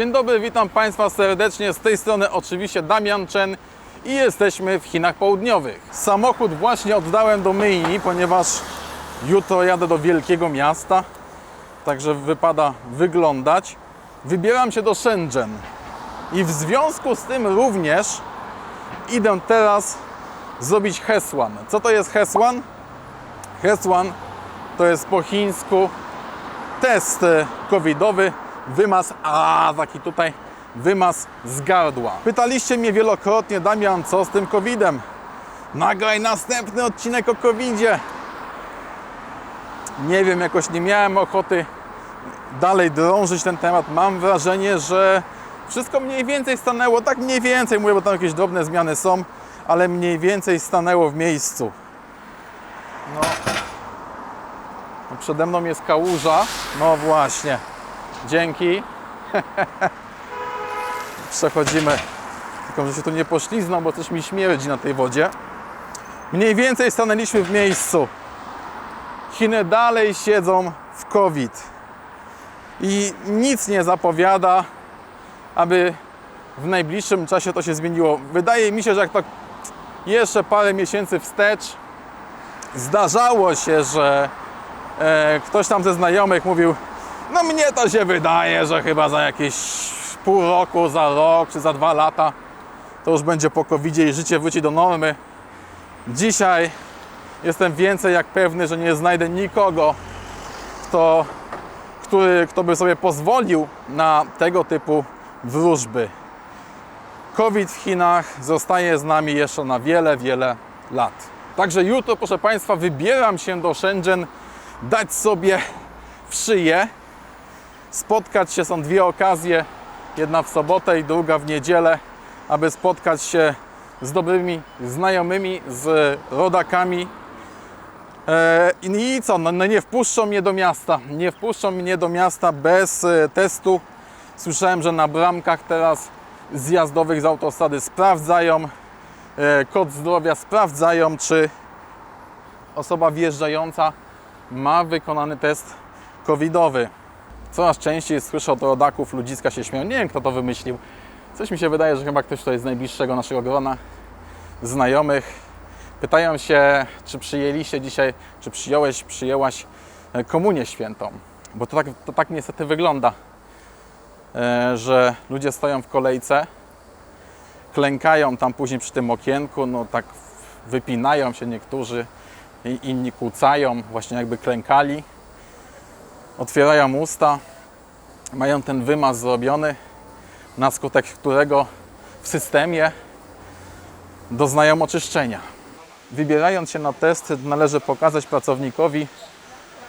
Dzień dobry, witam Państwa serdecznie. Z tej strony oczywiście Damian Chen i jesteśmy w Chinach Południowych. Samochód właśnie oddałem do myjni, ponieważ jutro jadę do wielkiego miasta, także wypada wyglądać. Wybieram się do Shenzhen i w związku z tym również idę teraz zrobić Heswan. Co to jest Heswan? Heswan to jest po chińsku test e, covidowy, wymaz, a taki tutaj wymaz z gardła. Pytaliście mnie wielokrotnie, Damian, co z tym covidem? Nagraj następny odcinek o covidzie. Nie wiem, jakoś nie miałem ochoty dalej drążyć ten temat. Mam wrażenie, że wszystko mniej więcej stanęło, tak mniej więcej mówię, bo tam jakieś drobne zmiany są, ale mniej więcej stanęło w miejscu. No, no przede mną jest kałuża. No właśnie. Dzięki. Przechodzimy. Tylko, że się tu nie poślizną, bo coś mi śmierdzi na tej wodzie. Mniej więcej stanęliśmy w miejscu. Chiny dalej siedzą w COVID. I nic nie zapowiada, aby w najbliższym czasie to się zmieniło. Wydaje mi się, że jak tak jeszcze parę miesięcy wstecz zdarzało się, że e, ktoś tam ze znajomych mówił, no mnie to się wydaje, że chyba za jakieś pół roku, za rok czy za dwa lata to już będzie po covid i życie wróci do normy. Dzisiaj jestem więcej jak pewny, że nie znajdę nikogo, kto, który, kto by sobie pozwolił na tego typu wróżby. COVID w Chinach zostaje z nami jeszcze na wiele, wiele lat. Także jutro, proszę Państwa, wybieram się do Shenzhen dać sobie w szyję. Spotkać się, są dwie okazje, jedna w sobotę i druga w niedzielę, aby spotkać się z dobrymi znajomymi, z rodakami. E, I co, no, no nie wpuszczą mnie do miasta, nie wpuszczą mnie do miasta bez e, testu. Słyszałem, że na bramkach teraz zjazdowych z autostrady sprawdzają e, kod zdrowia, sprawdzają, czy osoba wjeżdżająca ma wykonany test covidowy. Coraz częściej słyszę od rodaków, ludziska się śmieją. Nie wiem, kto to wymyślił. Coś mi się wydaje, że chyba ktoś tutaj z najbliższego naszego grona znajomych. Pytają się, czy przyjęliście dzisiaj, czy przyjąłeś, przyjęłaś e, komunię świętą. Bo to tak, to tak niestety wygląda, e, że ludzie stoją w kolejce, klękają tam później przy tym okienku, no tak wypinają się niektórzy, inni kłócają, właśnie jakby klękali. Otwierają usta, mają ten wymaz zrobiony, na skutek którego w systemie doznają oczyszczenia. Wybierając się na test, należy pokazać pracownikowi,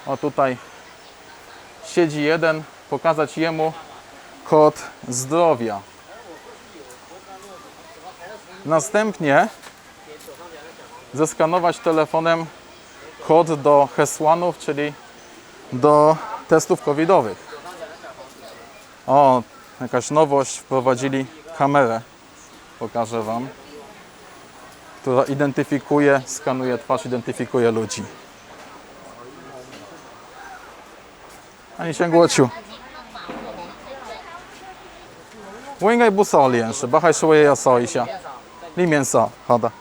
o tutaj siedzi jeden, pokazać jemu kod zdrowia. Następnie zeskanować telefonem kod do Hesłanów, czyli do testów covidowych. O, jakaś nowość, wprowadzili kamerę. Pokażę Wam. Która identyfikuje, skanuje twarz, identyfikuje ludzi. Ani się głociu. Wingaj busa olięszy, bahaj szuje jasoisia. Limiensa, chada.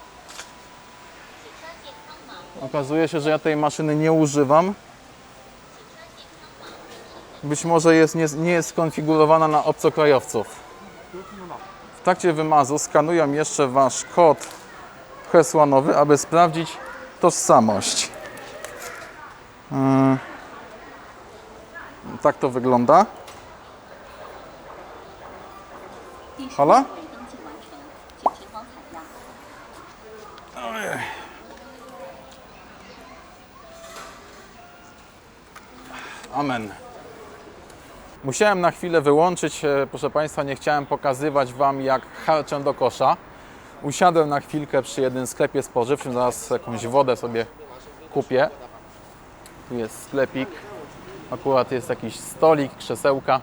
Okazuje się, że ja tej maszyny nie używam, być może jest, nie, nie jest skonfigurowana na obcokrajowców. W trakcie wymazu skanuję jeszcze Wasz kod hasłanowy, aby sprawdzić tożsamość. Mm. Tak to wygląda. Hola? Amen. Musiałem na chwilę wyłączyć, e, proszę Państwa, nie chciałem pokazywać Wam jak harczę do kosza. Usiadłem na chwilkę przy jednym sklepie spożywczym, zaraz jakąś wodę sobie kupię. Tu jest sklepik, akurat jest jakiś stolik, krzesełka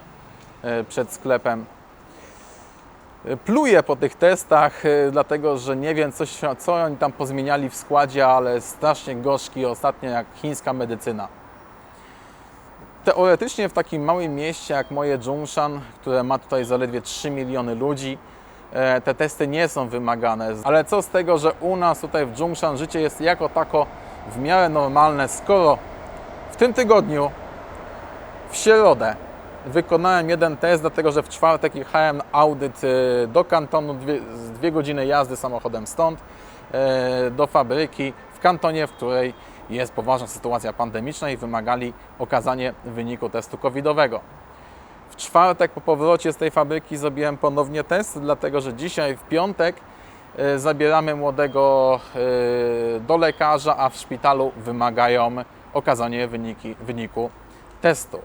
e, przed sklepem. E, Pluję po tych testach, dlatego że nie wiem, coś, co oni tam pozmieniali w składzie, ale strasznie gorzki ostatnio jak chińska medycyna Teoretycznie w takim małym mieście jak moje Zhongshan, które ma tutaj zaledwie 3 miliony ludzi, e, te testy nie są wymagane. Ale co z tego, że u nas tutaj w Zhongshan życie jest jako tako w miarę normalne, skoro w tym tygodniu, w środę, wykonałem jeden test, dlatego że w czwartek jechałem audyt e, do kantonu, dwie, dwie godziny jazdy samochodem stąd, e, do fabryki w kantonie, w której jest poważna sytuacja pandemiczna i wymagali okazanie wyniku testu covidowego. W czwartek po powrocie z tej fabryki zrobiłem ponownie test, dlatego że dzisiaj w piątek e, zabieramy młodego e, do lekarza, a w szpitalu wymagają okazanie wyniki, wyniku testu.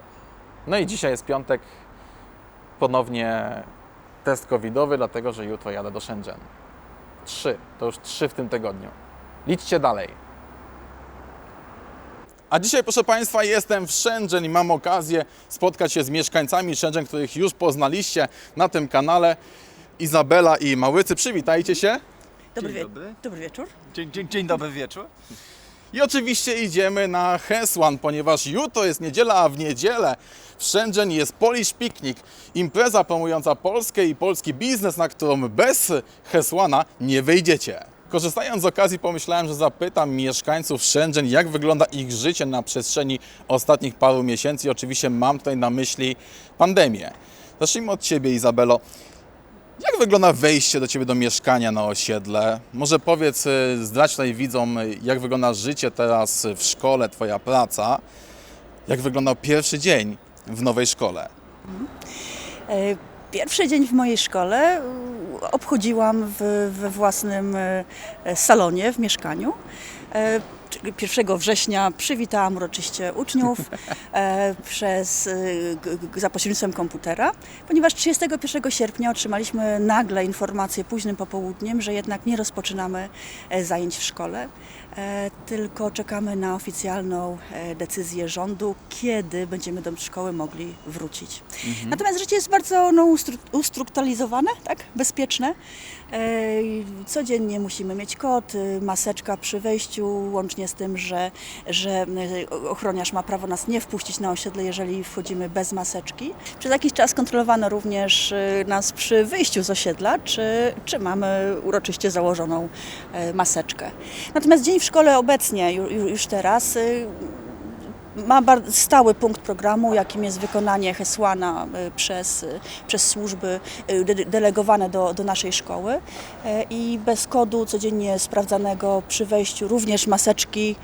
No i dzisiaj jest piątek, ponownie test covidowy, dlatego że jutro jadę do Shenzhen. Trzy, to już trzy w tym tygodniu. Liczcie dalej. A dzisiaj, proszę Państwa, jestem w Shenzhen i mam okazję spotkać się z mieszkańcami Shenzhen, których już poznaliście na tym kanale. Izabela i Małycy, przywitajcie się. Dobry, Dzień wie- dobry. dobry wieczór. Dzień, dzień, dzień dobry wieczór. I oczywiście idziemy na Heswan, ponieważ jutro jest niedziela, a w niedzielę w Shenzhen jest Polish Picnic, impreza promująca Polskę i polski biznes, na którą bez Hesłana nie wyjdziecie. Korzystając z okazji pomyślałem, że zapytam mieszkańców Shenzhen, jak wygląda ich życie na przestrzeni ostatnich paru miesięcy. Oczywiście mam tutaj na myśli pandemię. Zacznijmy od Ciebie, Izabelo. Jak wygląda wejście do Ciebie do mieszkania na osiedle? Może powiedz, y, zdradź tutaj widzom, y, jak wygląda życie teraz w szkole, Twoja praca. Jak wyglądał pierwszy dzień w nowej szkole? E, Pierwszy dzień w mojej szkole obchodziłam w, we własnym e, salonie w mieszkaniu. E, czyli 1 września przywitałam uroczyście uczniów e, przez, e, za pośrednictwem komputera, ponieważ 31 sierpnia otrzymaliśmy nagle informację późnym popołudniem, że jednak nie rozpoczynamy e, zajęć w szkole, tylko czekamy na oficjalną decyzję rządu, kiedy będziemy do szkoły mogli wrócić. Natomiast życie jest bardzo no, ustru- ustrukturalizowane, tak? bezpieczne. Codziennie musimy mieć kod, y, maseczka przy wejściu, łącznie z tym, że, że y, ochroniarz ma prawo nas nie wpuścić na osiedle, jeżeli wchodzimy bez maseczki. Przez jakiś czas kontrolowano również y, nas przy wyjściu z osiedla, czy, czy mamy uroczyście założoną e, maseczkę. Natomiast dzień w szkole obecnie, ju- ju- już teraz, ma stały punkt programu, jakim jest wykonanie Hesłana y, przez, y, przez służby y, de- delegowane do, do naszej szkoły i bez kodu codziennie sprawdzanego przy wejściu, również maseczki,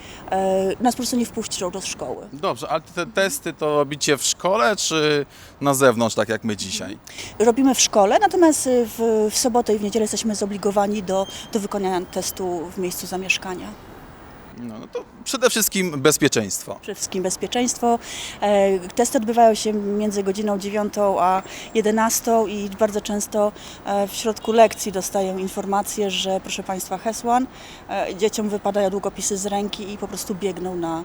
nas po prostu nie wpuszczą do szkoły. Dobrze, ale te testy to robicie w szkole, czy na zewnątrz, tak jak my dzisiaj? Robimy w szkole, natomiast w, w sobotę i w niedzielę jesteśmy zobligowani do, do wykonania testu w miejscu zamieszkania. No, no to przede wszystkim bezpieczeństwo. Przede wszystkim bezpieczeństwo. E, Testy odbywają się między godziną 9 a 11 i bardzo często e, w środku lekcji dostaję informację, że proszę Państwa Hesłan, e, dzieciom wypadają długopisy z ręki i po prostu biegną na,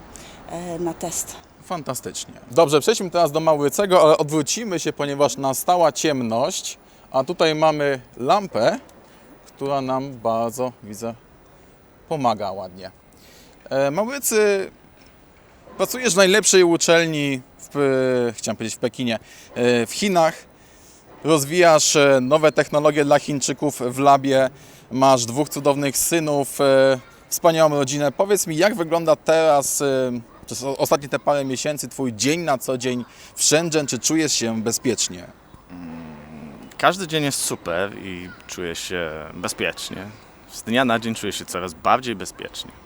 e, na test. Fantastycznie. Dobrze, przejdźmy teraz do Małycego, ale odwrócimy się, ponieważ nastała ciemność, a tutaj mamy lampę, która nam bardzo, widzę, pomaga ładnie. E, Małycy, pracujesz w najlepszej uczelni, w, e, chciałem powiedzieć w Pekinie, e, w Chinach. Rozwijasz nowe technologie dla Chińczyków w labie. Masz dwóch cudownych synów, wspaniałą rodzinę. Powiedz mi, jak wygląda teraz, przez ostatnie te parę miesięcy, Twój dzień na co dzień w Shenzhen? Czy czujesz się bezpiecznie? Każdy dzień jest super i czuję się bezpiecznie. Z dnia na dzień czuję się coraz bardziej bezpiecznie.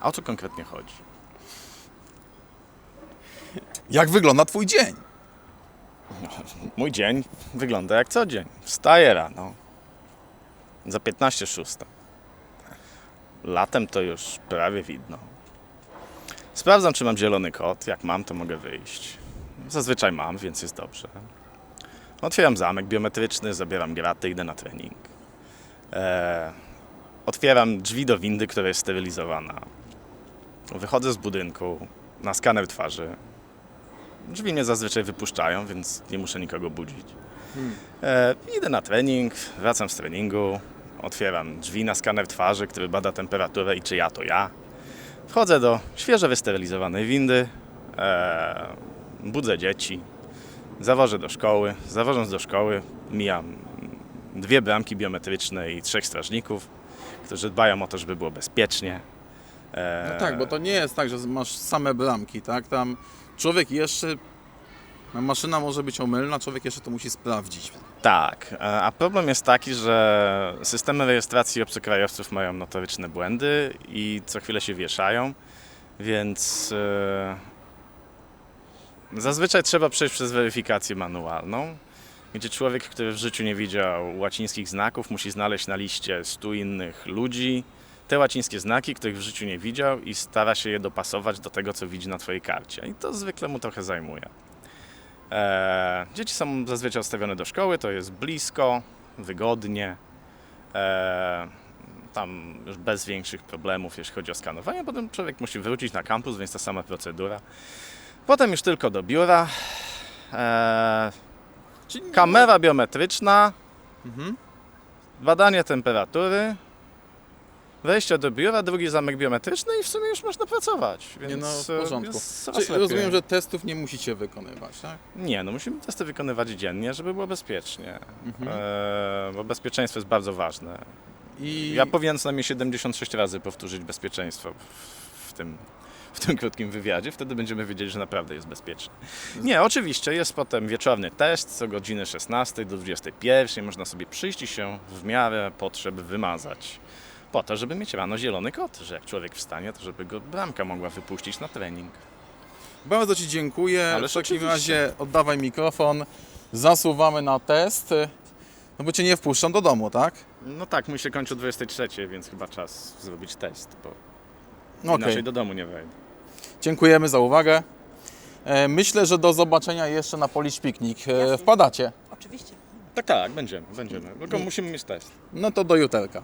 A o co konkretnie chodzi? Jak wygląda Twój dzień? Mój dzień wygląda jak co dzień. Wstaję rano. Za 15 szósta. Latem to już prawie widno. Sprawdzam, czy mam zielony kod. Jak mam, to mogę wyjść. Zazwyczaj mam, więc jest dobrze. Otwieram zamek biometryczny, zabieram graty, idę na trening. Eee, otwieram drzwi do windy, która jest sterylizowana. Wychodzę z budynku na skaner twarzy. Drzwi mnie zazwyczaj wypuszczają, więc nie muszę nikogo budzić. E, idę na trening, wracam z treningu, otwieram drzwi na skaner twarzy, który bada temperaturę i czy ja to ja. Wchodzę do świeżo wysterylizowanej windy, e, budzę dzieci, zawożę do szkoły. Zawożąc do szkoły, mijam dwie bramki biometryczne i trzech strażników, którzy dbają o to, żeby było bezpiecznie. No tak, bo to nie jest tak, że masz same bramki, tak? Tam człowiek jeszcze, no maszyna może być omylna, człowiek jeszcze to musi sprawdzić. Tak, e, a problem jest taki, że systemy rejestracji obcokrajowców mają notoryczne błędy i co chwilę się wieszają, więc e, zazwyczaj trzeba przejść przez weryfikację manualną, gdzie człowiek, który w życiu nie widział łacińskich znaków, musi znaleźć na liście 100 innych ludzi te łacińskie znaki, których w życiu nie widział i stara się je dopasować do tego, co widzi na Twojej karcie. I to zwykle mu trochę zajmuje. E, dzieci są zazwyczaj odstawione do szkoły, to jest blisko, wygodnie. E, tam już bez większych problemów, jeśli chodzi o skanowanie. Potem człowiek musi wrócić na kampus, więc ta sama procedura. Potem już tylko do biura. E, Czyli kamera biometryczna, Mhm. badanie temperatury, wejście do biura, drugi zamek biometryczny i w sumie już można pracować. Więc Nie no, w e, porządku. Czyli rozumiem, że testów nie musicie wykonywać, tak? Nie, no musimy testy wykonywać dziennie, żeby było bezpiecznie. Mhm. E, bo bezpieczeństwo jest bardzo ważne. I Ja powinien co najmniej 76 razy powtórzyć bezpieczeństwo w, w, tym, w tym krótkim wywiadzie, wtedy będziemy wiedzieli, że naprawdę jest bezpiecznie. Nie, oczywiście jest potem wieczorny test co godziny 16 do 21. Można sobie przyjść i się w miarę potrzeb wymazać. Po to, żeby mieć rano zielony kot, że jak człowiek wstanie, to żeby go bramka mogła wypuścić na trening. bardzo Ci dziękuję. Ależ w takim oczywiście. razie oddawaj mikrofon, zasuwamy na test. No bo Cię nie wpuszczam do domu, tak? No tak, mój się kończy o 23, więc chyba czas zrobić test, bo No Okej. inaczej do domu nie wejdę. Dziękujemy za uwagę. E, Myślę, że do zobaczenia jeszcze na Polish Picnic. E, Jasne. Wpadacie. Oczywiście. Tak, tak, będziemy, będziemy. Tylko musimy mieć test. No to do juterka.